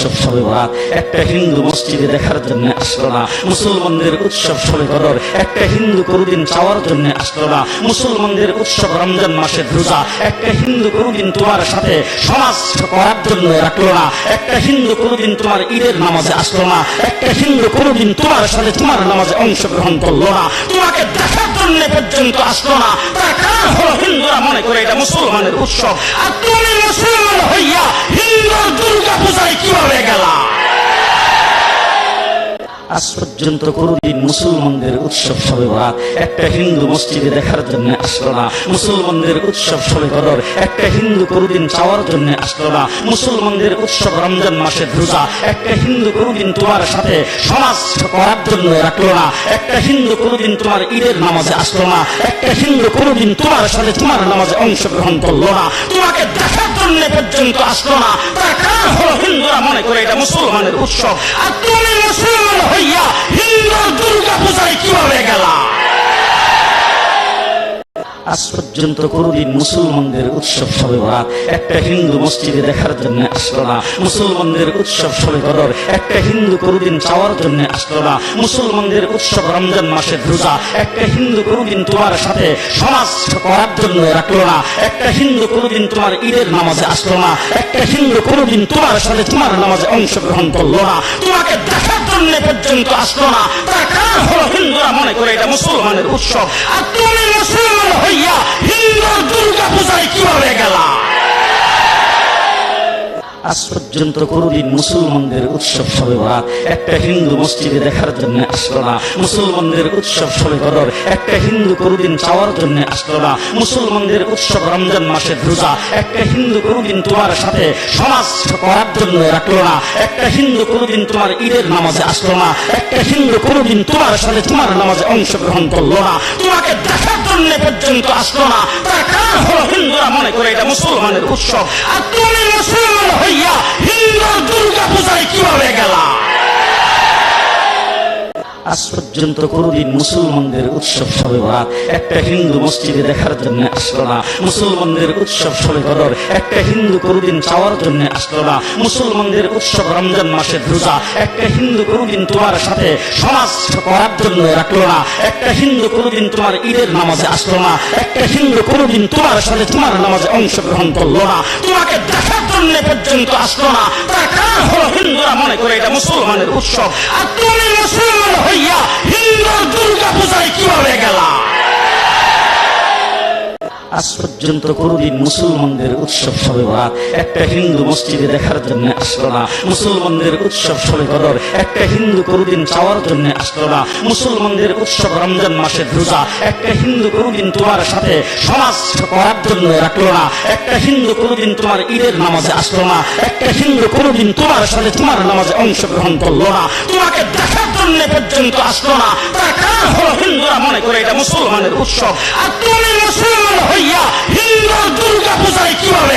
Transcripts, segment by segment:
ঈদের নামাজে আসলো না। একটা হিন্দু কোনদিন তোমার সাথে তোমার নামাজে অংশগ্রহণ করল না। তোমাকে দেখার জন্য পর্যন্ত আসলো না। তার কারণ হলো হিন্দুরা মনে করে এটা মুসলমানের উৎসব? আর তুমি মুসলমান হইয়া আজ পর্যন্ত কোনদিন মুসলমানদের উৎসব সবে বরাত একটা হিন্দু মসজিদে দেখার জন্য আসলো না। মুসলমানদের উৎসব সবে কদর। একটা হিন্দু কোনদিন চাওয়ার জন্য আসলো না। মুসলমানদের উৎসব রমজান মাসের রোজা। একটা হিন্দু কোনদিন তোমার সাথে সমাজ করার জন্য রাখল না। একটা হিন্দু কোনদিন তোমার ঈদের নামাজে আসলো না। একটা হিন্দু কোনদিন তোমার সাথে তোমার নামাজে অংশগ্রহণ করল না। তোমাকে দেখার জন্য পর্যন্ত আসলো না। তার কারণ হলো? হিন্দুরা মনে করে এটা মুসলমানের উৎসব। আর তুমি মুসলমান হইয়া হিন্দুর দুর্গা পূজায় কীভাবে গেলা? আজ পর্যন্ত কোনদিন মুসলমানদের উৎসব সবে বরাত একটা হিন্দু মসজিদে দেখার জন্য আসলো না। মুসলমানদের উৎসব সবে কদর একটা হিন্দু কোনদিন চাওয়ার জন্য আসলো না। মুসলমানদের উৎসব রমজান মাসের রোজা। একটা হিন্দু কোনদিন তোমার সাথে সমাজ করার জন্য রাখল না। একটা হিন্দু কোনদিন তোমার ঈদের নামাজে আসলো না। একটা হিন্দু কোনদিন তোমার সাথে তোমার নামাজে অংশগ্রহণ করল না। তোমাকে দেখার জন্য পর্যন্ত আসলো না। তার কারণ হলো হিন্দুরা মনে করে এটা মুসলমানের উৎসব। আর তুমি মুসলমান হইয়া হিন্দুর দুর্গা পূজায় কীভাবে গেলা? আজ পর্যন্ত কোনদিন মুসলমানদের উৎসব সবে বরাত একটা হিন্দু মসজিদে দেখার জন্য আসলো না। মুসলমানদের উৎসব সবে কদর। একটা হিন্দু কোনদিন চাওয়ার জন্য আসলো না। মুসলমানদের উৎসব রমজান মাসের রোজা। একটা হিন্দু কোনদিন তোমার সাথে সমাজ করার জন্য রাখল না। একটা হিন্দু কোনদিন তোমার ঈদের নামাজে আসলো না। একটা হিন্দু কোনদিন তোমার সাথে তোমার নামাজে অংশগ্রহণ করল না। তোমাকে দেখার জন্য পর্যন্ত আসলো না। তার কারণ হলো হিন্দুরা মনে করে এটা মুসলমানের উৎসব। আর তুমি মুসলমান হইয়া হিন্দুর দুর্গা পূজায় কীভাবে গেলা? আজ পর্যন্ত কোনদিন মুসলমানদের উৎসব সবে বরাত একটা হিন্দু মসজিদে দেখার জন্য আসলো না। মুসলমানদের উৎসব সবে কদর। একটা হিন্দু কোনদিন চাওয়ার জন্য আসলো না। মুসলমানদের উৎসব রমজান মাসের রোজা। একটা হিন্দু কোনদিন তোমার সাথে সমাজ করার জন্য রাখল না। একটা হিন্দু কোনদিন তোমার ঈদের নামাজে আসলো না। একটা হিন্দু কোনদিন তোমার সাথে তোমার নামাজে অংশগ্রহণ করল না। তোমাকে দেখার জন্য পর্যন্ত আসলো না। তার কারণ হলো হিন্দুরা মনে করে এটা মুসলমানের উৎসব। আর তুমি মুসলমান হইয়া হিন্দুর দুর্গা পূজায় কীভাবে গেলা? আজ পর্যন্ত কোনদিন মুসলমানদের উৎসব সবে বরাত একটা হিন্দু মসজিদে দেখার জন্য আসলো না। মুসলমানদের উৎসব সবে কদর। একটা হিন্দু কোনদিন চাওয়ার জন্য আসলো না। মুসলমানদের উৎসব রমজান মাসের রোজা। একটা হিন্দু কোনদিন তোমার সাথে সমাজ করার জন্য রাখল না। একটা হিন্দু কোনদিন তোমার ঈদের নামাজে আসলো না। একটা হিন্দু কোনদিন তোমার সাথে তোমার নামাজে অংশগ্রহণ করল না। তোমাকে দেখার জন্য পর্যন্ত আসলো না। তার কারণ হলো হিন্দুরা মনে করে এটা মুসলমানের উৎসব। আর তুমি মুসলমান হইয়া হিন্দুর দুর্গা পূজায় কীভাবে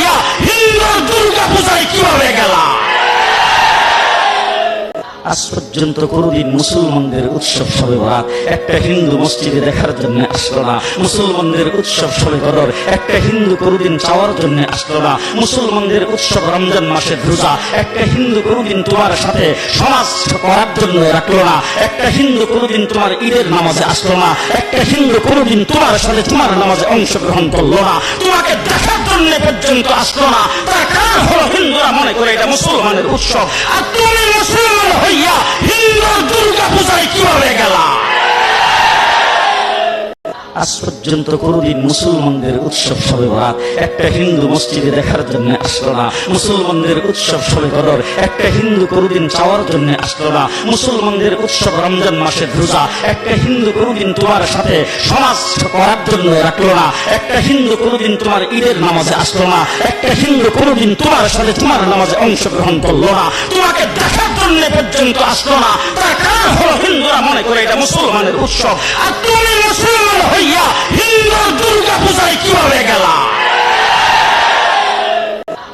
হইয়া হিন্দুর দুর্গা পূজায় কীভাবে আজ পর্যন্ত কোনদিন মুসলমানদের উৎসব সবে বরাত একটা হিন্দু মসজিদে দেখার জন্য আসলো না। মুসলমানদের উৎসব সবে কদর। একটা হিন্দু কোনদিন চাওয়ার জন্য আসলো না। মুসলমানদের উৎসব রমজান মাসের রোজা। একটা হিন্দু কোনদিন তোমার সাথে সমাজ করার জন্য রাখল না। একটা হিন্দু কোনদিন তোমার ঈদের নামাজে আসলো না। একটা হিন্দু কোনদিন তোমার সাথে তোমার নামাজে অংশগ্রহণ করল না। তোমাকে দেখার জন্য পর্যন্ত আসলো না। তার কারণ হলো হিন্দুরা মনে করে এটা মুসলমানের উৎসব। আর তুমি মুসলমান হইয়া হিন্দুর দুর্গা পূজায় কীভাবে গেলা? আজ পর্যন্ত কোনদিন মুসলমানদের উৎসব সবে বরাত একটা হিন্দু মসজিদে দেখার জন্য আসলো না, মুসলমানদের উৎসব সবে কদর। একটা হিন্দু কোনদিন চাওয়ার জন্য আসলো না, মুসলমানদের উৎসব রমজান মাসের রোজা। একটা হিন্দু কোনদিন তোমার সাথে সমাজ করার জন্য রাখল না, একটা হিন্দু কোনদিন তোমার ঈদের নামাজে আসলো না, একটা হিন্দু কোনদিন তোমার সাথে তোমার নামাজে অংশগ্রহণ করল না। তোমাকে জন্য পর্যন্ত আসলো না। তার কারণ হলো হিন্দুরা মনে করে এটা মুসলমানের উৎসব। আর তুমি মুসলমান হইয়া হিন্দুর দুর্গা পূজায় কীভাবে গেলা?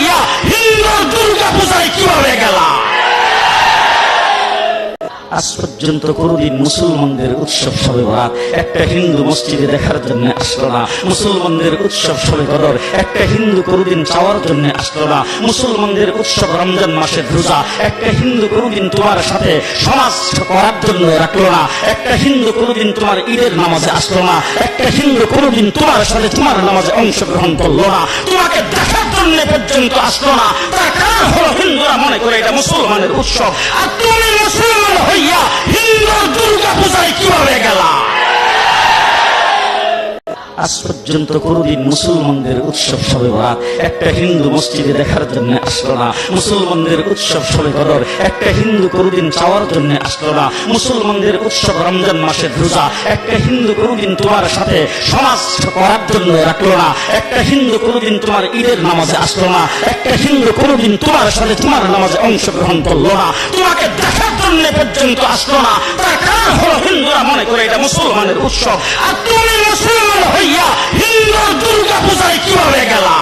হইয়া হিন্দুর দুর্গা পূজায় কীভাবে গেলা আজ পর্যন্ত কোনদিন মুসলমানদের উৎসব সবে বরাত একটা হিন্দু মসজিদে দেখার জন্য আসলো না। মুসলমানদের উৎসব সবে কদর একটা হিন্দু কোনদিন চাওয়ার জন্য আসলো না। মুসলমানদের উৎসব রমজান মাসের রোজা। একটা হিন্দু কোনদিন তোমার সাথে সমাজ করার জন্য রাখল না। একটা হিন্দু কোনদিন তোমার ঈদের নামাজে আসলো না। একটা হিন্দু কোনদিন তোমার সাথে তোমার নামাজে অংশগ্রহণ করল না। তোমাকে দেখার জন্য পর্যন্ত আসলো না। তার কারণ হলো হিন্দুরা মনে করে এটা মুসলমানের উৎসব। আর তুমি মুসলমান হইয়া হিন্দুর দুর্গা পূজায় কীভাবে গেলা? আজ পর্যন্ত কোনদিন মুসলমানদের উৎসব সবে বরাত একটা হিন্দু মসজিদে দেখার জন্য আসলো না। মুসলমানদের উৎসব সবে কদর। একটা হিন্দু কোনদিন চাওয়ার জন্য আসলো না। মুসলমানদের উৎসব রমজান মাসের রোজা। একটা হিন্দু কোনদিন তোমার সাথে সমাজ করার জন্য রাখল না। একটা হিন্দু কোনদিন তোমার ঈদের নামাজে আসলো না। একটা হিন্দু কোনদিন তোমার সাথে তোমার নামাজে অংশগ্রহণ করল না। তোমাকে দেখার জন্য পর্যন্ত আসলো না। তার কারণ হলো হিন্দুরা মনে করে এটা মুসলমানের উৎসব। আর তুমি মুসলমান হইয়া হিন্দুর দুর্গা পূজায় কীভাবে গেলা?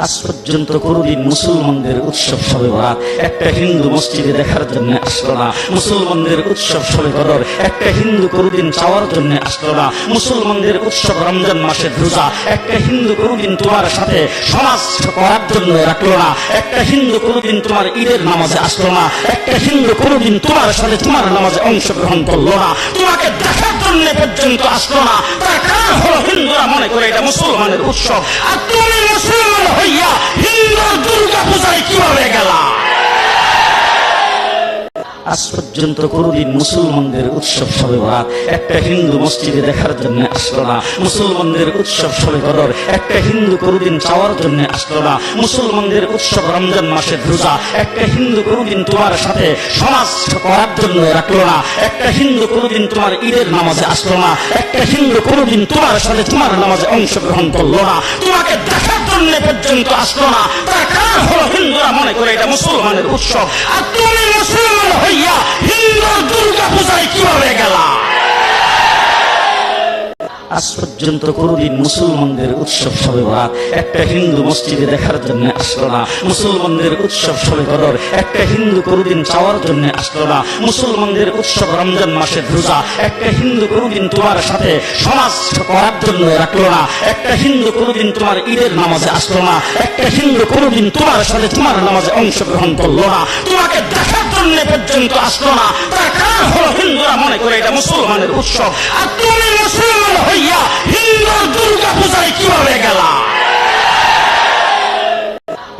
আজ পর্যন্ত কোনদিন মুসলমানদের উৎসব সবে বরাত একটা হিন্দু মসজিদে দেখার জন্য আসলো না। মুসলমানদের উৎসব সবে কদর। একটা হিন্দু কোনদিন চাওয়ার জন্য আসলো না। মুসলমানদের উৎসব রমজান মাসের রোজা। একটা হিন্দু কোনদিন তোমার সাথে সমাজ করার জন্য রাখল না। একটা হিন্দু কোনদিন তোমার ঈদের নামাজে আসলো না। একটা হিন্দু কোনদিন তোমার সাথে তোমার নামাজে অংশগ্রহণ করল না। তোমাকে দেখার জন্য পর্যন্ত আসলো না। তার কারণ হলো হিন্দুরা মনে করে এটা মুসলমানের উৎসব। আর তুমি মুসলমান হইয়া হিন্দুর দুর্গা পূজায় কীভাবে গেলা? আজ পর্যন্ত কোনদিন মুসলমানদের উৎসব সবে বরাত একটা হিন্দু মসজিদে দেখার জন্য আসলো না, মুসলমানদের উৎসব সবে কদর, একটা হিন্দু কোনদিন চাওয়ার জন্য আসলো না, মুসলমানদের উৎসব রমজান মাসের রোজা, একটা হিন্দু কোনদিন তোমার সাথে সমাজ করার জন্য রাখল না, একটা হিন্দু কোনদিন তোমার ঈদের নামাজে আসলো না, একটা হিন্দু কোনদিন তোমার সাথে তোমার নামাজে অংশগ্রহণ করল না, তোমাকে দেখার জন্য পর্যন্ত আসলো না। তার কারণ হলো হিন্দুরা মনে করে এটা মুসলমানের উৎসব। আর তুমি মুসলমান হইয়া হিন্দুর দুর্গা পূজায় কীভাবে গেলা? আজ পর্যন্ত কোনদিন মুসলমানদের উৎসব সবে বরাত একটা হিন্দু মসজিদে দেখার জন্য আসলো না। মুসলমানদের উৎসব সবে কদর। একটা হিন্দু কোনদিন চাওয়ার জন্য আসলো না। মুসলমানদের উৎসব রমজান মাসের রোজা। একটা হিন্দু কোনদিন তোমার সাথে সমাজ করার জন্য রাখল না। একটা হিন্দু কোনদিন তোমার ঈদের নামাজে আসলো না। একটা হিন্দু কোনদিন তোমার সাথে তোমার নামাজে অংশগ্রহণ করল না। তোমাকে দেখার জন্য পর্যন্ত আসলো না। তার কারণ হলো হিন্দুরা মনে করে এটা মুসলমানের উৎসব। আর তুমি মুসলমান হইয়া হিন্দুর দুর্গা পূজায় কীভাবে গেলা?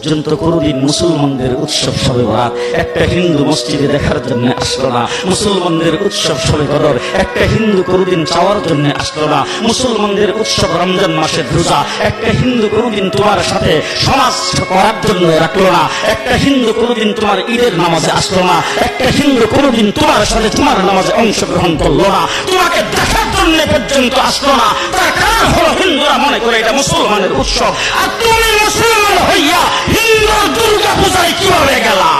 পর্যন্ত কোনদিন মুসলমানদের উৎসব সবে বরাত একটা হিন্দু মসজিদে দেখার জন্য আসলো না, মুসলমানদের উৎসব সবে কদর, একটা হিন্দু কোনদিন চাওয়ার জন্য আসলো না, মুসলমানদের উৎসব রমজান মাসের রোজা, একটা হিন্দু কোনদিন তোমার সাথে সমাজ করার জন্য রাখল না, একটা হিন্দু কোনদিন তোমার ঈদের নামাজে আসলো না, একটা হিন্দু কোনদিন তোমার সাথে তোমার নামাজে অংশগ্রহণ করল না, তোমাকে দেখার জন্য পর্যন্ত আসলো না। তার কারণ হলো হিন্দুরা মনে করে এটা মুসলমানের উৎসব। আর তুমি মুসলমান হইয়া হিন্দুর দুর্গা পূজায় কীভাবে গেলা?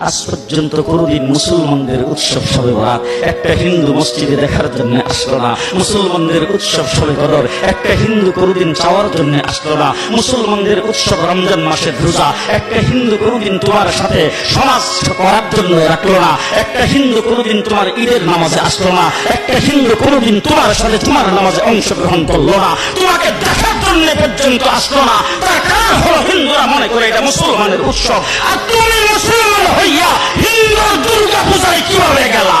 আজ পর্যন্ত কোনদিন মুসলমানদের উৎসব সবে বরাত একটা হিন্দু মসজিদে দেখার জন্য আসলো না। মুসলমানদের উৎসব সবে কদর। একটা হিন্দু কোনদিন চাওয়ার জন্য আসলো না। মুসলমানদের উৎসব রমজান মাসের রোজা। একটা হিন্দু কোনদিন তোমার সাথে সমাজ করার জন্য রাখল না। একটা হিন্দু কোনদিন তোমার ঈদের নামাজে আসলো না। একটা হিন্দু কোনদিন তোমার সাথে তোমার নামাজে অংশগ্রহণ করল না। তোমাকে দেখার জন্য পর্যন্ত আসলো না। তার কারণ হলো হিন্দুরা মনে করে এটা মুসলমানের উৎসব। আর তুমি মুসলমান হইয়া হিন্দুর দুর্গা পূজায় কীভাবে গেলা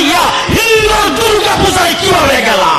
হইয়া হিন্দুর দুর্গা পূজায় কীভাবে গেলা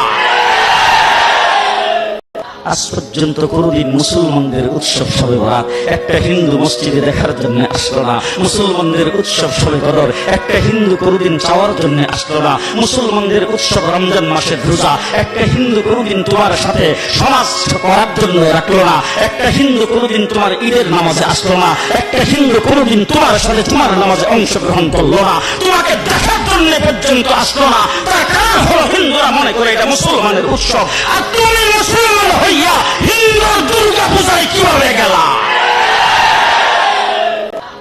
আজ পর্যন্ত কোনদিন মুসলমানদের উৎসব সবে বরাত একটা হিন্দু মসজিদে দেখার জন্য আসলো না। মুসলমানদের উৎসব সবে কদর। একটা হিন্দু কোনদিন চাওয়ার জন্য আসলো না। মুসলমানদের উৎসব রমজান মাসের রোজা। একটা হিন্দু কোনদিন তোমার সাথে সমাজ করার জন্য রাখল না। একটা হিন্দু কোনদিন তোমার ঈদের নামাজে আসলো না। একটা হিন্দু কোনদিন তোমার সাথে তোমার নামাজে অংশগ্রহণ করল না। তোমাকে দেখার জন্য পর্যন্ত আসলো না। তার কারণ হলো হিন্দুরা মনে করে এটা মুসলমানের উৎসব। আর তুমি মুসলমান হইয়া হিন্দুর দুর্গা পূজায় কীভাবে গেলা?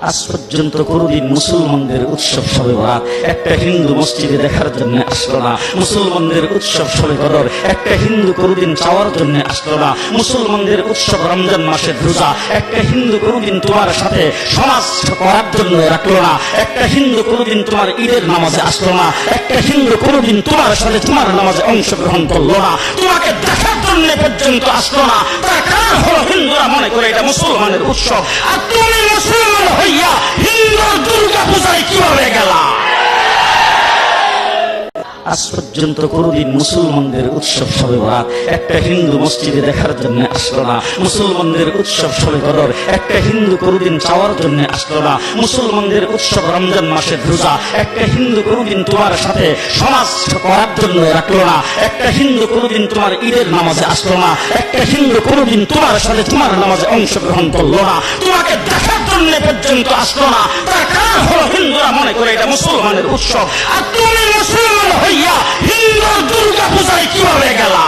আজ পর্যন্ত কোনদিন মুসলমানদের উৎসব সবে বরাত একটা হিন্দু মসজিদে দেখার জন্য আসলো না। মুসলমানদের উৎসব সবে কদর। একটা হিন্দু কোনদিন চাওয়ার জন্য আসলো না। মুসলমানদের উৎসব রমজান মাসের রোজা। একটা হিন্দু কোনদিন তোমার সাথে সমাজ করার জন্য রাখল না। একটা হিন্দু কোনদিন তোমার ঈদের নামাজে আসলো না। একটা হিন্দু কোনদিন তোমার সাথে তোমার নামাজে অংশগ্রহণ করল না। তোমাকে দেখার জন্য পর্যন্ত আসলো না। তার কারণ হলো হিন্দুরা মনে করে এটা মুসলমানের উৎসব। আর তুমি মুসলমান হইয়া হিন্দুর দুর্গা পূজায় কীভাবে গেলা? আজ পর্যন্ত কোনদিন মুসলমানদের উৎসব সবে বরাত একটা হিন্দু মসজিদে দেখার জন্য আসলো না। মুসলমানদের উৎসব সবে কদর। একটা হিন্দু কোনদিন চাওয়ার জন্য আসলো না। মুসলমানদের উৎসব রমজান মাসের রোজা। একটা হিন্দু কোনদিন তোমার সাথে সমাজ করার জন্য রাখল না। একটা হিন্দু কোনদিন তোমার ঈদের নামাজে আসলো না। একটা হিন্দু কোনদিন তোমার সাথে তোমার নামাজে অংশগ্রহণ করল না। তোমাকে দেখার জন্য পর্যন্ত আসলো না। তার কারণ হলো হিন্দুরা মনে করে এটা মুসলমানের উৎসব। আর তুমি মুসলমান হইয়া হিন্দুর দুর্গা পূজায় কীভাবে গেলা?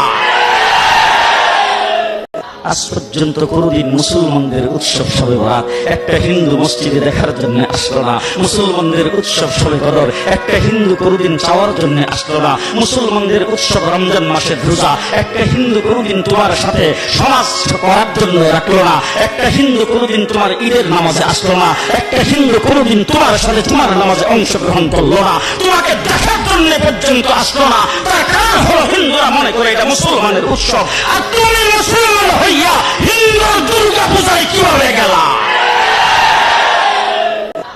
আজ পর্যন্ত কোনদিন মুসলমানদের উৎসব সবে বরাত একটা হিন্দু মসজিদে দেখার জন্য আসলো না। মুসলমানদের উৎসব সবে কদর। একটা হিন্দু কোনদিন চাওয়ার জন্য আসলো না। মুসলমানদের উৎসব রমজান মাসের রোজা। একটা হিন্দু কোনদিন তোমার সাথে সমাজ করার জন্য রাখল না। একটা হিন্দু কোনদিন তোমার ঈদের নামাজে আসলো না। একটা হিন্দু কোনদিন তোমার সাথে তোমার নামাজে অংশগ্রহণ করল না। তোমাকে দেখার জন্য পর্যন্ত আসলো না। তার কারণ হলো হিন্দুরা মনে করে এটা মুসলমানের উৎসব। আর তুমি মুসলমান হইয়া হিন্দুর দুর্গা পূজায় কীভাবে গেলা?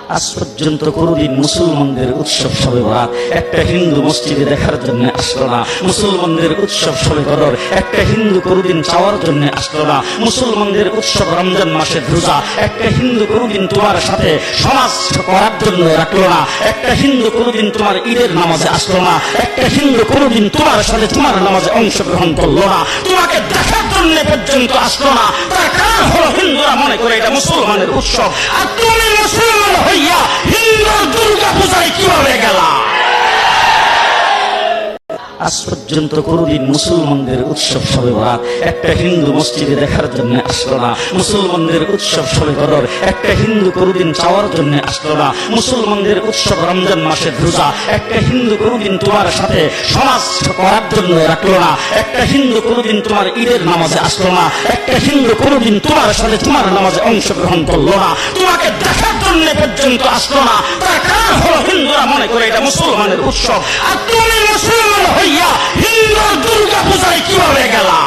আজ পর্যন্ত কোনদিন মুসলমানদের উৎসব সবে বরাত একটা হিন্দু মসজিদে দেখার জন্য আসলো না। মুসলমানদের উৎসব সবে কদর। একটা হিন্দু কোনদিন চাওয়ার জন্য আসলো না। মুসলমানদের উৎসব রমজান মাসের রোজা। একটা হিন্দু কোনদিন তোমার সাথে সমাজ করার জন্য রাখল না। একটা হিন্দু কোনদিন তোমার ঈদের নামাজে আসলো না। একটা হিন্দু কোনদিন তোমার সাথে তোমার নামাজে অংশগ্রহণ করল না। তোমাকে দেখার জন্য পর্যন্ত আসলো না। তার কারণ হলো হিন্দুরা মনে করে এটা মুসলমানের উৎসব। আর তুমি মুসলমান হইয়া হিন্দুর দুর্গা পূজায় কীভাবে গেলা? আজ পর্যন্ত কোনোদিন মুসলমানদের উৎসব সবে বরাত একটা হিন্দু মসজিদে দেখার জন্য আসলো না। মুসলমানদের উৎসব সবে কদর। একটা হিন্দু কোনোদিন চাওয়ার জন্য আসলো না। মুসলমানদের উৎসব রমজান মাসের রোজা। একটা হিন্দু কোনোদিন তোমার সাথে সমাজ করার জন্য রাখল না। একটা হিন্দু কোনোদিন তোমার ঈদের নামাজে আসলো না। একটা হিন্দু কোনোদিন তোমার সাথে তোমার নামাজে অংশগ্রহণ করল না। তোমাকে দেখার জন্য পর্যন্ত আসলো না। তার কারণ হলো? হিন্দুরা মনে করে এটা মুসলমানের উৎসব। আর তুমি মুসলমান হইয়া হিন্দুর দুর্গা পূজায় কীভাবে গেলা?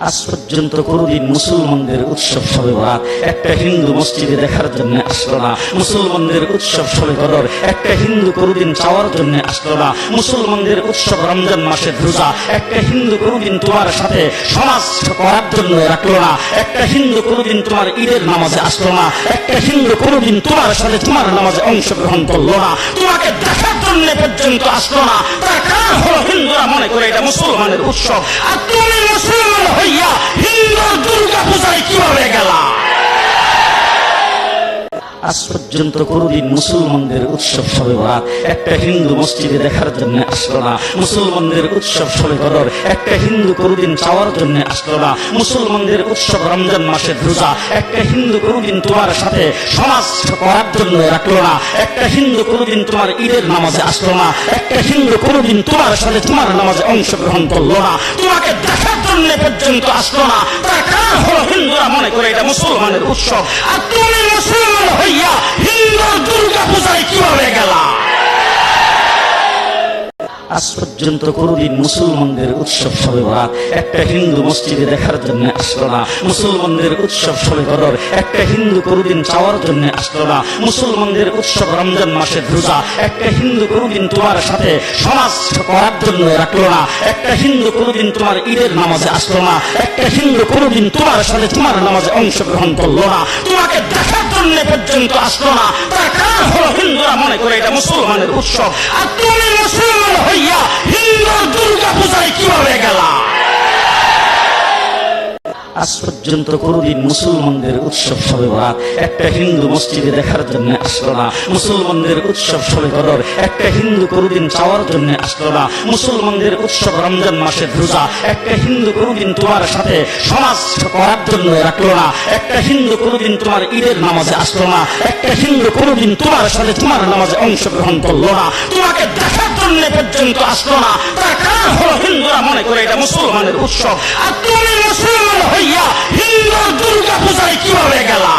আজ পর্যন্ত কোনোদিন মুসলমানদের উৎসব সবে বরাত একটা হিন্দু মসজিদে দেখার জন্য আসলো না। মুসলমানদের উৎসব সবে কদর। একটা হিন্দু কোনোদিন চাওয়ার জন্য আসলো না। মুসলমানদের উৎসব রমজান মাসের রোজা। একটা হিন্দু কোনোদিন তোমার সাথে সমাজ করার জন্য রাখল না। একটা হিন্দু কোনোদিন তোমার ঈদের নামাজে আসলো না। একটা হিন্দু কোনোদিন তোমার সাথে তোমার নামাজে অংশগ্রহণ করল না। তোমাকে দেখার জন্য পর্যন্ত আসলো না। তার কারণ হলো হিন্দুরা মনে করে এটা মুসলমানের উৎসব। আর তুমি মুসলমান হইয়া আজ পর্যন্ত কোনোদিন মুসলমানদের উৎসব সবে বরাত একটা হিন্দু মসজিদে দেখার জন্য আসলো না। মুসলমানদের উৎসব সবে কদর। একটা হিন্দু কোনোদিন চাওয়ার জন্য আসলো না। মুসলমানদের উৎসব রমজান মাসের রোজা। একটা হিন্দু কোনোদিন তোমার সাথে সমাজ করার জন্য রাখল না। একটা হিন্দু কোনোদিন তোমার ঈদের নামাজে আসলো না। একটা হিন্দু কোনোদিন তোমার সাথে তোমার নামাজে অংশগ্রহণ করল না। তোমাকে দেখার জন্য পর্যন্ত আসলো না। তার কারণ হলো হিন্দুরা মনে করে এটা মুসলমানের উৎসব। আর তুমি মুসলমান হইয়া হিন্দুর দুর্গা পূজায় কীভাবে গেলা? আজ পর্যন্ত কোনোদিন মুসলমানদের উৎসব সবে বরাত একটা হিন্দু মসজিদে দেখার জন্য আসলো না। মুসলমানদের উৎসব সবে কদর একটা হিন্দু কোনোদিন চাওয়ার জন্য আসলো না। মুসলমানদের উৎসব রমজান মাসের রোজা। একটা হিন্দু কোনোদিন তোমার সাথে সমাজ করার জন্য রাখল না। একটা হিন্দু কোনোদিন তোমার ঈদের নামাজে আসলো না। একটা হিন্দু কোনোদিন তোমার সাথে তোমার নামাজে অংশগ্রহণ করল না। তোমাকে দেখার জন্য পর্যন্ত আসলো না। তার কারণ হলো হিন্দুরা মনে করে এটা মুসলমানের উৎসব। আর তুমি মুসলমান হইয়া হিন্দুর দুর্গা পূজায় কীভাবে গেলা? আজ পর্যন্ত কোনোদিন মুসলমানদের উৎসব সবে বরাত একটা হিন্দু মসজিদে দেখার জন্য আসলো না। মুসলমানদের উৎসব সবে কদর। একটা হিন্দু কোনোদিন চাওয়ার জন্য আসলো না। মুসলমানদের উৎসব রমজান মাসের রোজা। একটা হিন্দু কোনোদিন তোমার সাথে সমাজ করার জন্য রাখল না। একটা হিন্দু কোনোদিন তোমার ঈদের নামাজে আসলো না। একটা হিন্দু কোনোদিন তোমার সাথে তোমার নামাজে অংশগ্রহণ করল না। তোমাকে দেখার জন্য পর্যন্ত আসলো না। তার মনে করে এটা মুসলমানের উৎসব। আর তুমি মুসলমান হইয়া হিন্দুর দুর্গা পূজায় কীভাবে গেলা?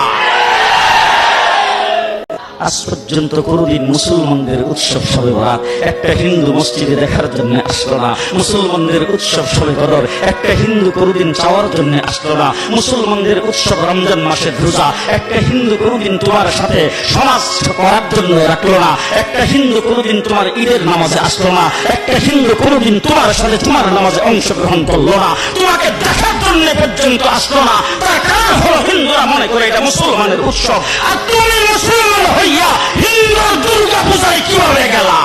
আজ পর্যন্ত কোনোদিন মুসলমানদের উৎসব সবে বরাত একটা হিন্দু মসজিদে দেখার জন্য আসলো না। মুসলমানদের উৎসব সবে কদর। একটা হিন্দু কোনোদিন চাওয়ার জন্য আসলো না। মুসলমানদের উৎসব রমজান মাসের রোজা। একটা হিন্দু কোনোদিন তোমার সাথে সমাজ করার জন্য রাখল না। একটা হিন্দু কোনোদিন তোমার ঈদের নামাজে আসলো না। একটা হিন্দু কোনোদিন তোমার সাথে তোমার নামাজে অংশগ্রহণ করল না। তোমাকে দেখার জন্য পর্যন্ত আসলো না। তার কারণ হলো হিন্দুরা মনে করে এটা মুসলমানের উৎসব। আর তুমি মুসলমান হইয়া হিন্দুর দুর্গা পূজায় কীভাবে গেলা?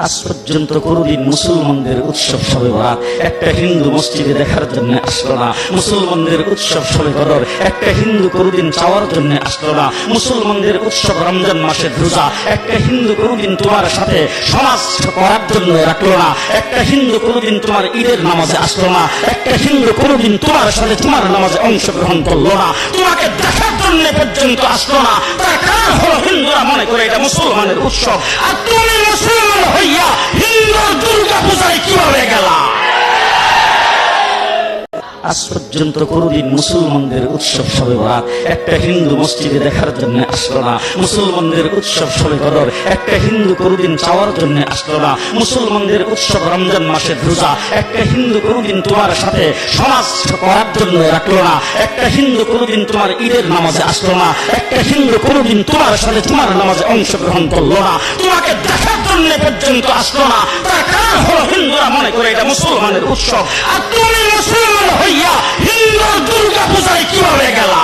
আজ পর্যন্ত কোনোদিন মুসলমানদের উৎসব সবে বরাত একটা হিন্দু মসজিদে দেখার জন্য আসলো না। মুসলমানদের উৎসব সবে কদর। একটা হিন্দু কোনোদিন চাওয়ার জন্য আসলো না। মুসলমানদের উৎসব রমজান মাসের রোজা। একটা হিন্দু কোনোদিন তোমার সাথে সমাজ করার জন্য রাখল না। একটা হিন্দু কোনোদিন তোমার ঈদের নামাজে আসলো না। একটা হিন্দু কোনোদিন তোমার সাথে তোমার নামাজে অংশগ্রহণ করল না। তোমাকে দেখার জন্য পর্যন্ত আসলো না। তার কারণ হলো হিন্দুরা মনে করে এটা মুসলমানের উৎসব? আর তুমি মুসলমান হইয়া হিন্দুর দুর্গা পূজায় কীভাবে গেলা? আজ পর্যন্ত কোনোদিন মুসলমানদের উৎসব সবে বরাত একটা হিন্দু মসজিদে দেখার জন্য আসলো না, মুসলমানদের উৎসব সবে কদর, একটা হিন্দু কোনোদিন চাওয়ার জন্য আসলো না, মুসলমানদের উৎসব রমজান মাসের রোজা, একটা হিন্দু কোনোদিন তোমার সাথে সমাজ করার জন্য রাখল না, একটা হিন্দু কোনোদিন তোমার ঈদের নামাজে আসলো না, একটা হিন্দু কোনোদিন তোমার সাথে তোমার নামাজে অংশগ্রহণ করল না, তোমাকে দেখার জন্য পর্যন্ত আসলো না। তার কারণ হলো হিন্দুরা মনে করে এটা মুসলমানের উৎসব। আর তুমি মুসলমান হইয়া হিন্দুর দুর্গা পূজায় কীভাবে গেলা?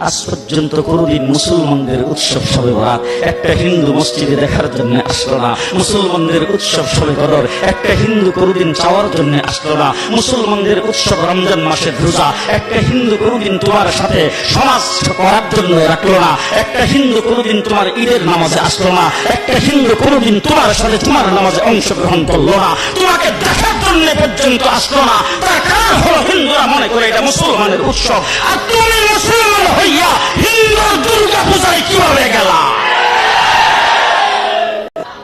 আজ পর্যন্ত কোনদিন মুসলমানদের উৎসব সবে বরাত একটা হিন্দু মসজিদে দেখার জন্য আসলো না। মুসলমানদের উৎসব সবে কদর। একটা হিন্দু কোনদিন চাওয়ার জন্য আসলো না। মুসলমানদের উৎসব রমজান মাসের রোজা। একটা হিন্দু কোনদিন তোমার সাথে সমাজ করার জন্য রাখল না। একটা হিন্দু কোনদিন তোমার ঈদের নামাজে আসলো না। একটা হিন্দু কোনদিন তোমার সাথে তোমার নামাজে অংশগ্রহণ করল না। তোমাকে দেখার জন্য পর্যন্ত আসলো না। তার কারণ হলো হিন্দুরা মনে করে এটা মুসলমানের উৎসব? আর তুমি মুসলমান হইয়া হিন্দুর দুর্গা পূজায় কীভাবে গেলা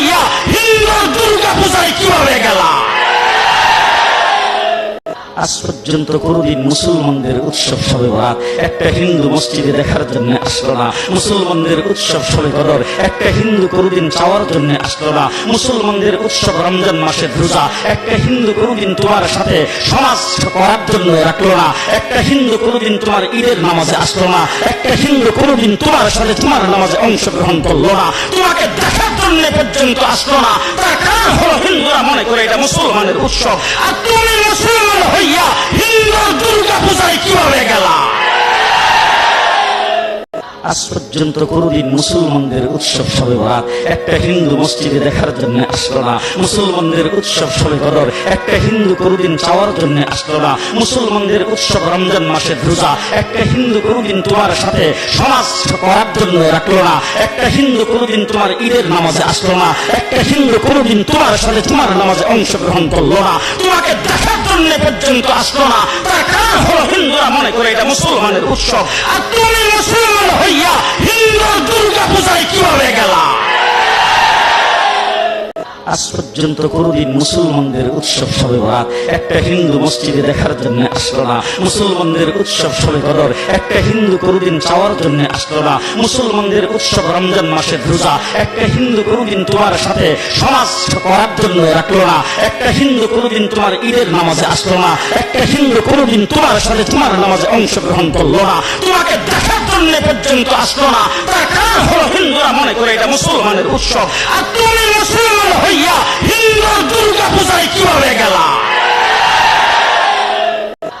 হইয়া হিন্দুর দুর্গা পূজায় কীভাবে গেলা? আজ পর্যন্ত কোনদিন মুসলমানদের উৎসব সবে বরাত একটা হিন্দু মসজিদে দেখার জন্য আসলো না। মুসলমানদের উৎসব সবে কদর। একটা হিন্দু কোনদিন চাওয়ার জন্য আসলো না। মুসলমানদের উৎসব রমজান মাসের রোজা। একটা হিন্দু কোনদিন তোমার সাথে সমাজ করার জন্য রাখল না। একটা হিন্দু কোনদিন তোমার ঈদের নামাজে আসলো না। একটা হিন্দু কোনদিন তোমার সাথে তোমার নামাজে অংশগ্রহণ করল না। তোমাকে দেখার জন্য পর্যন্ত আসলো না। তার কারণ হলো হিন্দুরা মনে করে এটা মুসলমানের উৎসব। আর তুমি মুসলমান হইয়া হিন্দুর দুর্গা পূজায় কীভাবে গেলা? আজ পর্যন্ত কোনদিন মুসলমানদের উৎসব সবে বরাত একটা হিন্দু মসজিদে দেখার জন্য আসলো না। মুসলমানদের উৎসব সবে কদর। একটা হিন্দু কোনদিন চাওয়ার জন্য আসলো না। মুসলমানদের উৎসব রমজান মাসে রোজা। একটা হিন্দু কোনদিন তোমার সাথে সমাজ করার জন্য রাখল না। একটা হিন্দু কোনদিন তোমার ঈদের নামাজে আসলো না। একটা হিন্দু কোনদিন তোমার সাথে তোমার নামাজে অংশগ্রহণ করল না। তোমাকে দেখার জন্য পর্যন্ত আসলো না। তার কারণ হলো হিন্দুরা মনে করে এটা মুসলমানের উৎসব। আর তুমি মুসলমান হইয়া হিন্দুর দুর্গা পূজায় আজ পর্যন্ত কোনদিন মুসলমানদের উৎসব সবে বরাত একটা হিন্দু মসজিদে দেখার জন্য আসলো না। মুসলমানদের উৎসব সবে কদর। একটা হিন্দু কোনদিন চাওয়ার জন্য আসলো না। মুসলমানদের উৎসব রমজান মাসের রোজা। একটা হিন্দু কোনদিন তোমার সাথে সমাজ করার জন্য রাখল না। একটা হিন্দু কোনদিন তোমার ঈদের নামাজে আসলো না। একটা হিন্দু কোনদিন তোমার সাথে তোমার নামাজে অংশগ্রহণ করল না। তোমাকে দেখার জন্য পর্যন্ত আসলো না। তার কারণ হলো হিন্দুরা মনে করে এটা মুসলমানের উৎসব। আর তুমি মুসলমান হইয়া হিন্দুর দুর্গা পূজায় কীভাবে গেলা?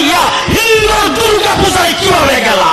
হইয়া হিন্দুর দুর্গা পূজায় কীভাবে গেলা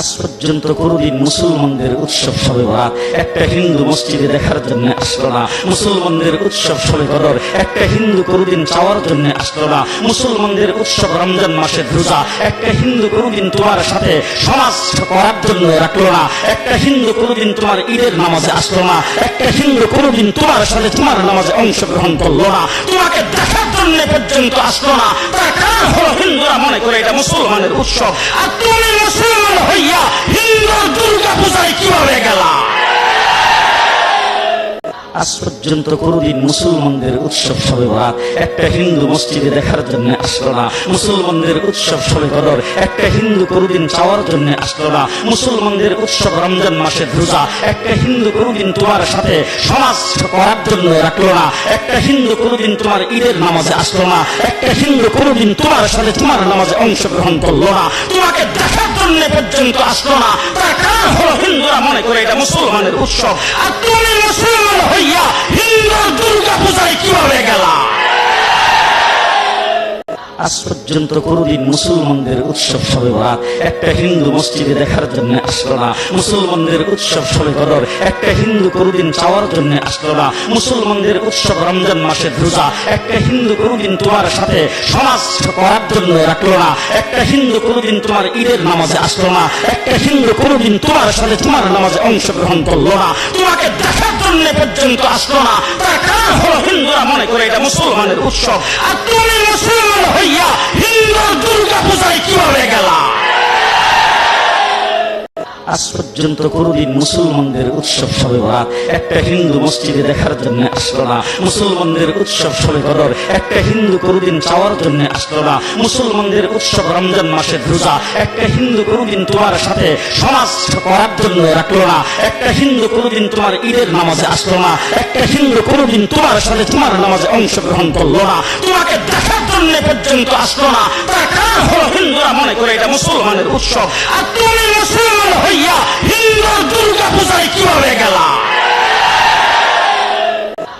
আজ পর্যন্ত কোনদিন মুসলমানদের উৎসব সবে বরাত একটা হিন্দু মসজিদে দেখার জন্য আসলো না। মুসলমানদের উৎসব সবে কদর। একটা হিন্দু কোনদিন চাওয়ার জন্য আসলো না। মুসলমানদের উৎসব রমজান মাসের রোজা। একটা হিন্দু কোনদিন তোমার সাথে সমাজ করার জন্য রাখল না। একটা হিন্দু কোনদিন তোমার ঈদের নামাজে আসলো না। একটা হিন্দু কোনদিন তোমার সাথে তোমার নামাজে অংশগ্রহণ করল না। তোমাকে দেখার জন্য পর্যন্ত আসলো না। তার কারণ হলো হিন্দুরা মনে করে এটা মুসলমানের উৎসব? আর তুমি মুসলমান হইয়া হিন্দুর দুর্গা পূজায় কীভাবে গেলা? আজ পর্যন্ত কোনোদিন মুসলমানদের উৎসব সবে বরাত একটা হিন্দু মসজিদে দেখার জন্য আসলো না। মুসলমানদের উৎসব সবে কদর। একটা হিন্দু কোনোদিন চাওয়ার জন্য আসলো না। মুসলমানদের উৎসব রমজান মাসের রোজা। একটা হিন্দু কোনোদিন তোমার সাথে সমাজ করার জন্য রাখল না। একটা হিন্দু কোনোদিন তোমার ঈদের নামাজে আসলো না। একটা হিন্দু কোনোদিন তোমার সাথে তোমার নামাজে অংশগ্রহণ করল না। তোমাকে দেখার জন্য পর্যন্ত আসলো না। তার কারণ হলো হিন্দুরা মনে করে এটা মুসলমানের উৎসব। আর তুমি মুসলমান হইয়া হিন্দুর দুর্গা পূজায় কীভাবে গেলা? আজ পর্যন্ত কোনোদিন মুসলমানদের উৎসব সবে বরাত একটা হিন্দু মসজিদে দেখার জন্য আসলো না। মুসলমানদের উৎসব সবে কদর। একটা হিন্দু কোনোদিন চাওয়ার জন্য আসলো না। মুসলমানদের উৎসব রমজান মাসের রোজা। একটা হিন্দু কোনোদিন তোমার সাথে সমাজ করার জন্য রাখল না। একটা হিন্দু কোনোদিন তোমার ঈদের নামাজে আসলো না। একটা হিন্দু কোনোদিন তোমার সাথে তোমার নামাজে অংশগ্রহণ করল না। তোমাকে দেখার জন্য পর্যন্ত আসলো না। তার কারণ হলো হিন্দুরা মনে করে এটা মুসলমানের উৎসব। আর তুমি মুসলমান হইয়া হিন্দুর দুর্গা পূজায় কীভাবে গেলা? আজ পর্যন্ত কোনোদিন মুসলমানদের উৎসব সবে বরাত একটা হিন্দু মসজিদে দেখার জন্য আসলো না। মুসলমানদের উৎসব সবে কদর। একটা হিন্দু কোনোদিন চাওয়ার জন্য আসলো না। মুসলমানদের উৎসব রমজান মাসের রোজা। একটা হিন্দু কোনোদিন তোমার সাথে সমাজ করার জন্য রাখল না। একটা হিন্দু কোনোদিন তোমার ঈদের নামাজে আসলো না। একটা হিন্দু কোনোদিন তোমার সাথে তোমার নামাজে অংশগ্রহণ করল না। তোমাকে দেখার জন্য পর্যন্ত আসলো না। তার কারণ হলো হিন্দুরা মনে করে এটা মুসলমানের উৎসব। আর তুমি মুসলমান হইয়া হিন্দুর দুর্গা পূজায় কীভাবে গেলা?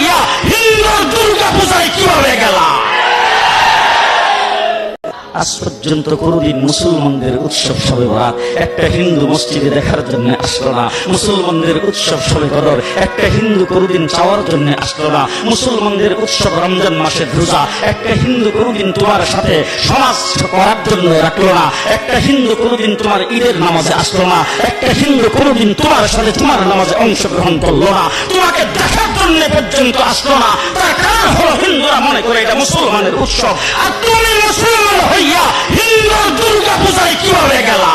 হইয়া হিন্দুর দুর্গা পূজায় কীভাবে আজ পর্যন্ত কোনোদিন মুসলমানদের উৎসব সবে বরাত একটা হিন্দু মসজিদে দেখার জন্য আসলো না। মুসলমানদের উৎসব সবে কদর। একটা হিন্দু কোনোদিন চাওয়ার জন্য আসলো না। মুসলমানদের উৎসব রমজান মাসের রোজা। একটা হিন্দু কোনোদিন তোমার সাথে সমাজ করার জন্য রাখল না। একটা হিন্দু কোনোদিন তোমার ঈদের নামাজে আসলো না। একটা হিন্দু কোনোদিন তোমার সাথে তোমার নামাজে অংশগ্রহণ করল না। তোমাকে দেখার জন্য পর্যন্ত আসলো না। তার কারণ হলো হিন্দুরা মনে করে এটা মুসলমানের উৎসব। আর তুমি মুসলমান হইয়া হিন্দুর দুর্গা পূজায় কীভাবে গেলা?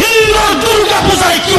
হিন্দুর দুর্গা পূজায় কি